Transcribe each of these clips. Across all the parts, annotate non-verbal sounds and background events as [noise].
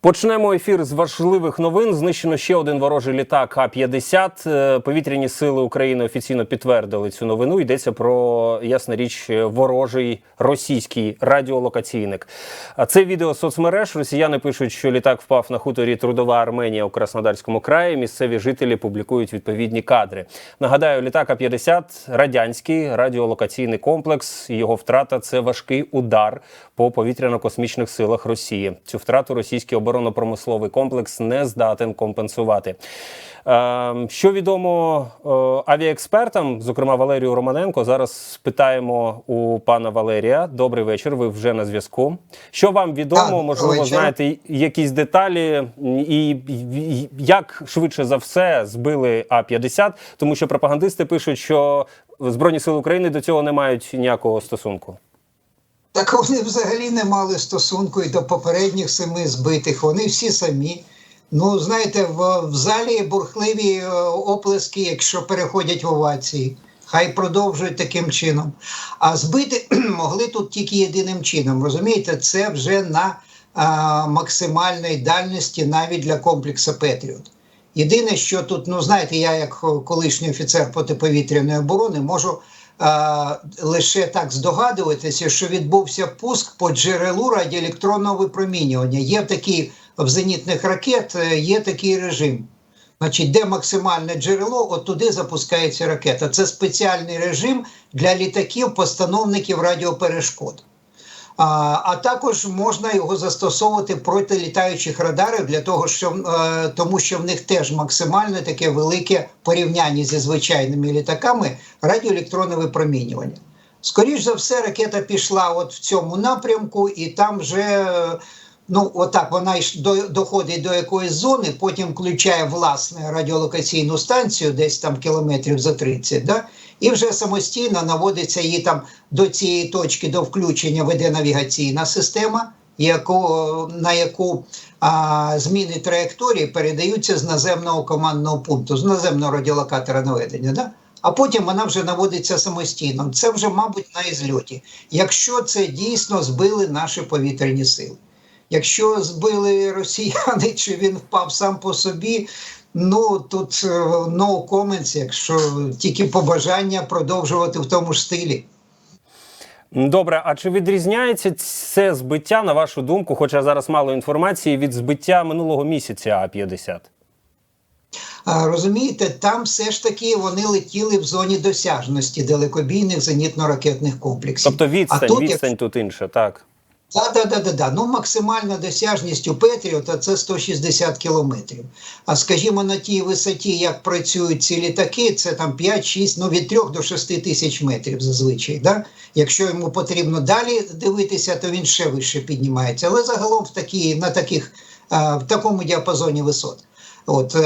Почнемо ефір з важливих новин. Знищено ще один ворожий літак А-50. Е, Повітряні сили України офіційно підтвердили цю новину. Йдеться про ясна річ ворожий російський радіолокаційник. А це відео соцмереж. Росіяни пишуть, що літак впав на хуторі Трудова Арменія у Краснодарському краї. Місцеві жителі публікують відповідні кадри. Нагадаю, літак А-50 – радянський радіолокаційний комплекс. Його втрата це важкий удар по повітряно-космічних силах Росії. Цю втрату російський оборонно-промисловий комплекс не здатен компенсувати. Е, Що відомо е, авіаекспертам, зокрема Валерію Романенко, зараз спитаємо у пана Валерія. Добрий вечір. Ви вже на зв'язку. Що вам відомо? Можливо, вечір. знаєте якісь деталі, і і як швидше за все збили А-50, тому що пропагандисти пишуть, що Збройні сили України до цього не мають ніякого стосунку. Так вони взагалі не мали стосунку і до попередніх семи збитих. Вони всі самі. Ну, знаєте, в, в залі бурхливі е, оплески, якщо переходять в овації. Хай продовжують таким чином. А збити [clears throat] могли тут тільки єдиним чином. Розумієте, це вже на а, максимальній дальності навіть для комплексу Петріот. Єдине, що тут, ну знаєте, я як колишній офіцер протиповітряної оборони можу лише так здогадуватися, що відбувся пуск по джерелу радіоелектронного випромінювання. Є такі в зенітних ракет, е, є такий режим. Значить, де максимальне джерело, от туди запускається ракета. Це спеціальний режим для літаків, постановників радіоперешкод. А, також можна його застосовувати проти літаючих радарів для того, що е, тому, що в них теж максимально таке велике порівняння зі звичайними літаками радіоелектронне випромінювання. Скоріше за все, ракета пішла от в цьому напрямку, і там вже е, ну отак вона доходить до якоїсь зони, потім включає власне радіолокаційну станцію, десь там кілометрів за 30, да? і вже самостійно наводиться її там до цієї точки до включення веде навігаційна система, яку, на яку а, зміни траєкторії передаються з наземного командного пункту, з наземного радіолокатора наведення. Да? А потім вона вже наводиться самостійно. Це вже, мабуть, на ізльоті. Якщо це дійсно збили наші повітряні сили. Якщо збили росіяни, чи він впав сам по собі, ну тут е, no comments, якщо тільки побажання продовжувати в тому ж стилі. Добре, а чи відрізняється це збиття, на вашу думку, хоча зараз мало інформації, від збиття минулого місяця А-50? Розумієте, там все ж таки вони летіли в зоні досяжності далекобійних зенітно-ракетних комплексів. Тобто відстань, а тут, відстань тут інша, так. Так, да, да, да, да. Ну, максимальна досяжність у Петріота це 160 кілометрів. А скажімо, на тій висоті, як працюють ці літаки, це там 5-6, ну від 3 до 6 тисяч метрів зазвичай. Да? Якщо йому потрібно далі дивитися, то він ще вище піднімається. Але загалом в такі, на таких, в такому діапазоні висот. От, е,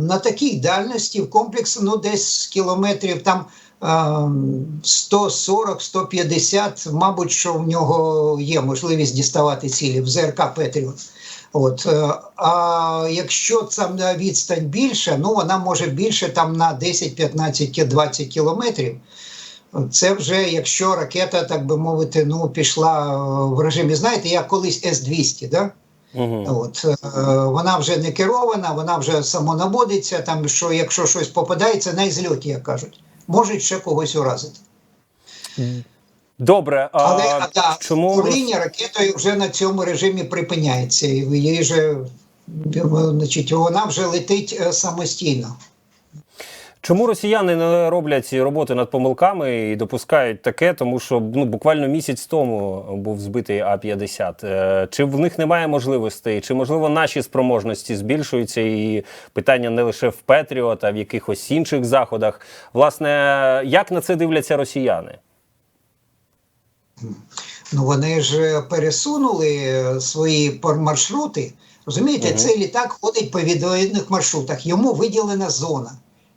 на такій дальності в комплекс ну, десь кілометрів там 140-150, мабуть, що в нього є можливість діставати цілі в ЗРК Петріот. От, е, а якщо там відстань більша, ну вона може більше там на 10, 15, 20 кілометрів. Це вже якщо ракета, так би мовити, ну пішла е, в режимі, знаєте, як колись С-200, да? Угу. От, е, вона вже не керована, вона вже самонаводиться, там, що якщо щось попадається на ізльоті, як кажуть, можуть ще когось уразити. Добре, а Але а, да, чому управління ракетою вже на цьому режимі припиняється. І її же, значить, вона вже летить е, самостійно. Чому росіяни не роблять ці роботи над помилками і допускають таке, тому що ну буквально місяць тому був збитий А-50. Е, Чи в них немає можливостей, чи можливо наші спроможності збільшуються, і питання не лише в Петріот, а в якихось інших заходах. Власне, як на це дивляться росіяни? Ну вони ж пересунули свої маршрути. Розумієте, Мгм. цей літак ходить по відповідних маршрутах. Йому виділена зона,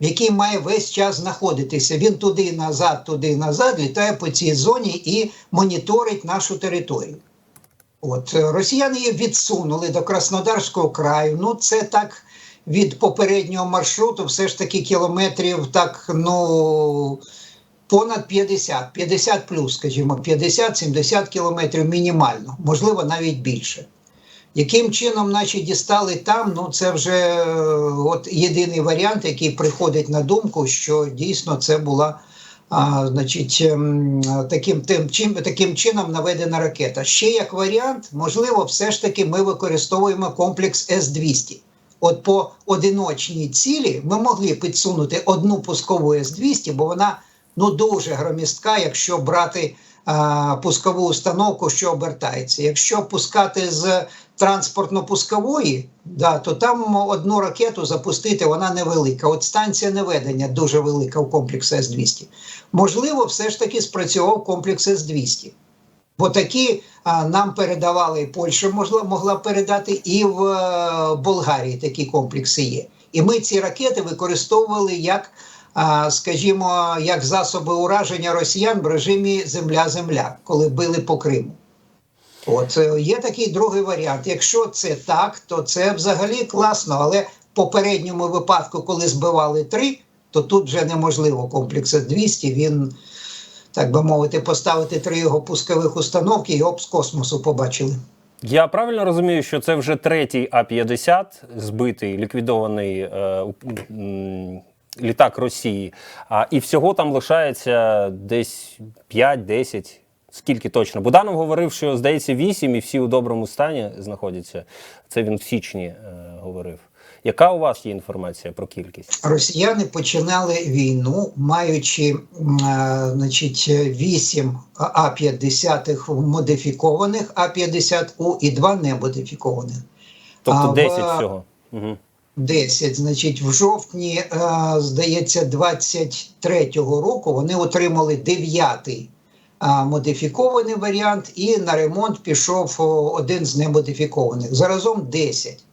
в якій має весь час знаходитися. Він туди назад, туди назад літає по цій зоні і моніторить нашу територію. От е, росіяни її відсунули до Краснодарського краю. Ну, це так від попереднього маршруту, все ж таки кілометрів, так, ну. Понад 50, 50 плюс, скажімо, 50-70 кілометрів мінімально, можливо, навіть більше. Яким чином наші дістали там, ну це вже е, от єдиний варіант, який приходить на думку, що дійсно це була а, значить, ем, таким, тим, чим, таким чином наведена ракета. Ще як варіант, можливо, все ж таки ми використовуємо комплекс С-200. От по одиночній цілі ми могли підсунути одну пускову С-200, бо вона ну дуже громістка, якщо брати пускову установку, що обертається. Якщо пускати з транспортно-пускової, да, то там одну ракету запустити вона невелика. От станція наведення дуже велика у комплексі С-200. Можливо, все ж таки спрацював комплекс С-200. Бо такі а, нам передавали, і Польща могла, могла передати, і в е, Болгарії такі комплекси є. І ми ці ракети використовували як, скажімо, як засоби ураження росіян в режимі земля-земля, коли били по Криму. От е, є такий другий варіант. Якщо це так, то це взагалі класно. Але в попередньому випадку, коли збивали три, то тут вже неможливо комплекс С-200, Він, так би мовити, поставити три його пускових установки і оп з космосу побачили. Я правильно розумію, що це вже третій А-50 збитий, ліквідований е, літак Росії. А, і всього там лишається десь 5-10. Скільки точно? Буданов говорив, що здається 8 і всі у доброму стані знаходяться. Це він в січні е, говорив. Яка у вас є інформація про кількість? Росіяни починали війну, маючи е, значить, 8 А-50 модифікованих А-50У і 2 немодифікованих. Тобто А, всього. Угу. 10. Значить, в жовтні, е, здається, 23-го року вони отримали 9-й е, модифікований варіант, і на ремонт пішов один з немодифікованих. Заразом 10.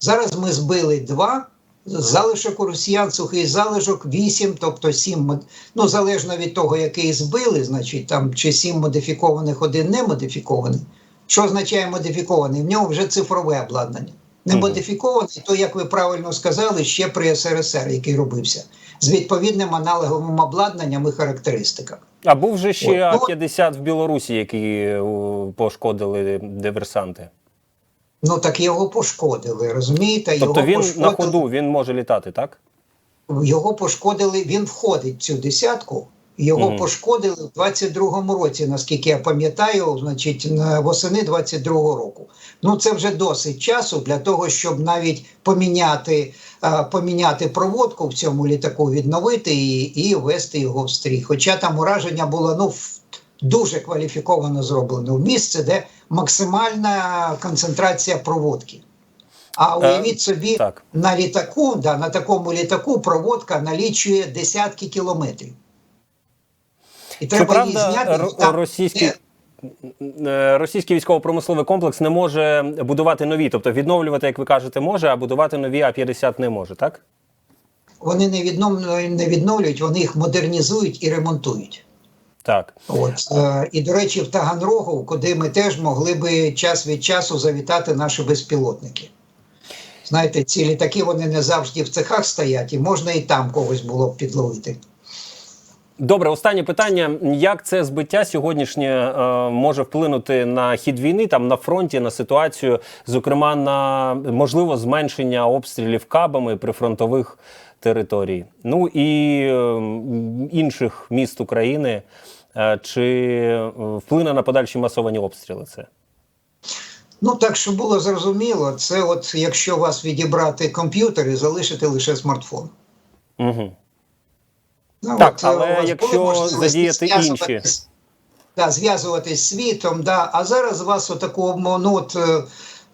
Зараз ми збили 2. Залишок у росіян сухий залишок 8, тобто 7, ну залежно від того, який збили, значить там чи 7 модифікованих, один не модифікований. Що означає модифікований? В нього вже цифрове обладнання. Не модифікований, то, як ви правильно сказали, ще при СРСР, який робився, з відповідним аналоговим обладнанням і характеристиками. А був же ще От, ну- А-50 в Білорусі, які пошкодили диверсанти. Ну так його пошкодили, розумієте? Тобто його він пошкодили, на ходу, він може літати, так? його пошкодили, він входить в цю десятку. Його Мгм. пошкодили в 22-му році, наскільки я пам'ятаю, значить, на восени 22-го року. Ну це вже досить часу для того, щоб навіть поміняти, е, поміняти проводку в цьому літаку, відновити і, і ввести його в стрій. Хоча там ураження було ну дуже кваліфіковано зроблено в місце, де максимальна концентрація проводки. А уявіть собі, так. на літаку, да, на такому літаку проводка налічує десятки кілометрів. І треба її зняти. там російський, не- е, російський військово-промисловий комплекс не може будувати нові, тобто відновлювати, як ви кажете, може, а будувати нові А-50 не може, так? Вони не, відновлюють, не відновлюють, вони їх модернізують і ремонтують. Так. От е, і до речі, в Таганрогу, куди ми теж могли би час від часу завітати наші безпілотники. Знаєте, ці літаки вони не завжди в цехах стоять, і можна і там когось було б підловити. Добре, останнє питання: як це збиття сьогоднішнє е, може вплинути на хід війни, там на фронті, на ситуацію, зокрема на можливо зменшення обстрілів кабами прифронтових територій, ну і е, інших міст України, Е, чи е, вплине на подальші масовані обстріли це? Ну так, щоб було зрозуміло, це от якщо у вас відібрати комп'ютер і залишити лише смартфон. Угу. Ну, Так, от, е, але якщо задіяти інші? Да, зв'язуватись з світом, да, а зараз у вас отаку, ну, от, е,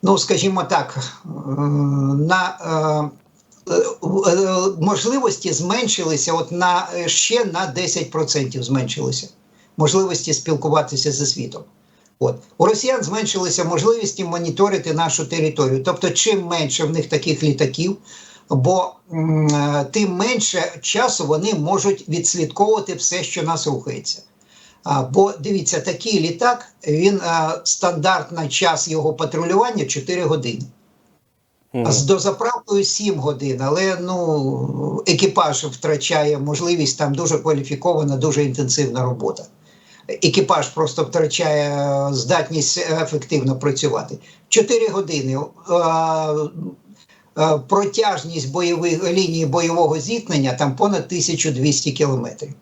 ну, скажімо так, е, на можливості зменшилися от на ще на 10% зменшилися можливості спілкуватися зі світом. От у росіян зменшилися можливості моніторити нашу територію. Тобто, чим менше в них таких літаків, бо е, тим менше часу вони можуть відслідковувати все, що нас рухається. Бо дивіться, такий літак, він а, стандартний час його патрулювання 4 години. А з дозаправкою 7 годин, але ну екіпаж втрачає можливість там дуже кваліфікована, дуже інтенсивна робота. екіпаж просто втрачає е, здатність ефективно працювати. Чотири години. Е, Протяжність бойових лінії бойового зіткнення там понад 1200 кілометрів.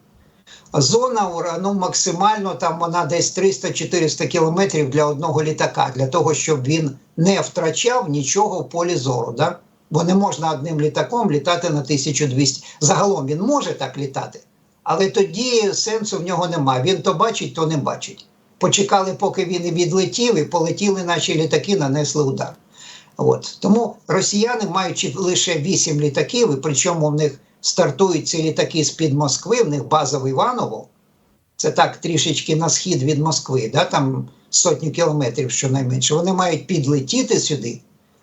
Зона ура- ну, максимально там вона десь 300-400 кілометрів для одного літака, для того, щоб він не втрачав нічого в полі зору. Да? Бо не можна одним літаком літати на 1200. Загалом він може так літати, але тоді сенсу в нього немає. Він то бачить, то не бачить. Почекали, поки він і відлетів, і полетіли наші літаки, нанесли удар. От. Тому росіяни, маючи лише 8 літаків, і причому в них стартують ці літаки з-під Москви, в них база в Іваново, це так трішечки на схід від Москви, да, там сотню кілометрів щонайменше. Вони мають підлетіти сюди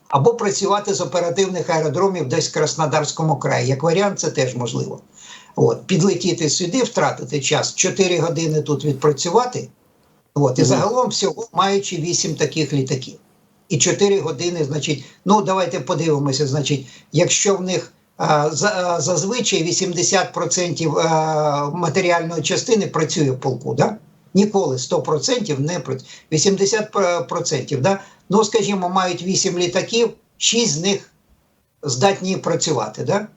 або працювати з оперативних аеродромів десь в Краснодарському краї. Як варіант, це теж можливо. От, підлетіти сюди, втратити час, 4 години тут відпрацювати. От, і загалом всього маючи 8 таких літаків. І 4 години, значить, ну давайте подивимося, значить, якщо в них а, за, зазвичай 80% а, матеріальної частини працює в полку, да? ніколи 100% не працює. 80%, да? ну скажімо, мають 8 літаків, 6 з них здатні працювати. Да?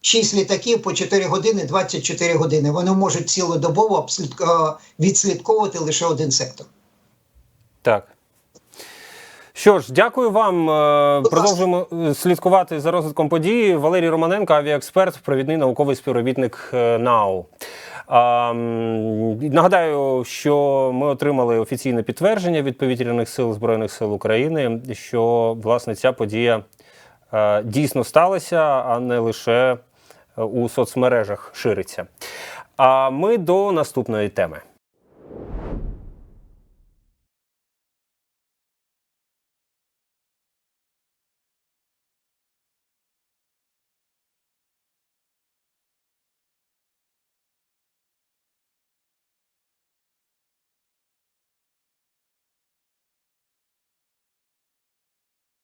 6 літаків по 4 години, 24 години. Вони можуть цілодобово відслідковувати лише один сектор. Так. Що ж, дякую вам. Е, Продовжуємо е, слідкувати за розвитком події. Валерій Романенко, авіаексперт, провідний науковий співробітник е, НАУ. Нагадаю, що ми отримали офіційне підтвердження від повітряних сил Збройних сил України, що власне ця подія дійсно сталася, а не лише у соцмережах шириться. А ми до наступної теми.